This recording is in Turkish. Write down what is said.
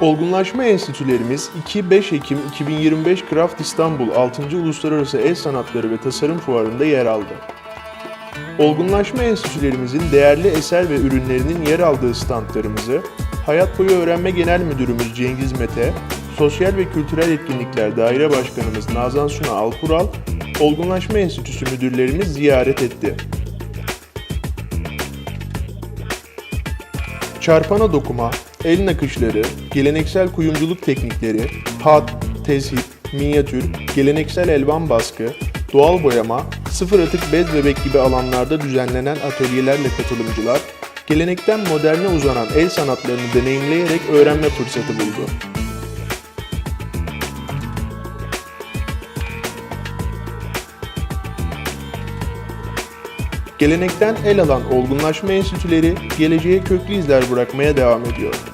Olgunlaşma Enstitülerimiz 2-5 Ekim 2025 Craft İstanbul 6. Uluslararası El Sanatları ve Tasarım Fuarı'nda yer aldı. Olgunlaşma Enstitülerimizin değerli eser ve ürünlerinin yer aldığı standlarımızı Hayat Boyu Öğrenme Genel Müdürümüz Cengiz Mete, Sosyal ve Kültürel Etkinlikler Daire Başkanımız Nazan Suna Alpural, Olgunlaşma Enstitüsü müdürlerimiz ziyaret etti. Çarpana dokuma, el nakışları, geleneksel kuyumculuk teknikleri, hat, tezhip, minyatür, geleneksel elvan baskı, doğal boyama, sıfır atık bez bebek gibi alanlarda düzenlenen atölyelerle katılımcılar, gelenekten moderne uzanan el sanatlarını deneyimleyerek öğrenme fırsatı buldu. Gelenekten el alan olgunlaşma enstitüleri geleceğe köklü izler bırakmaya devam ediyor.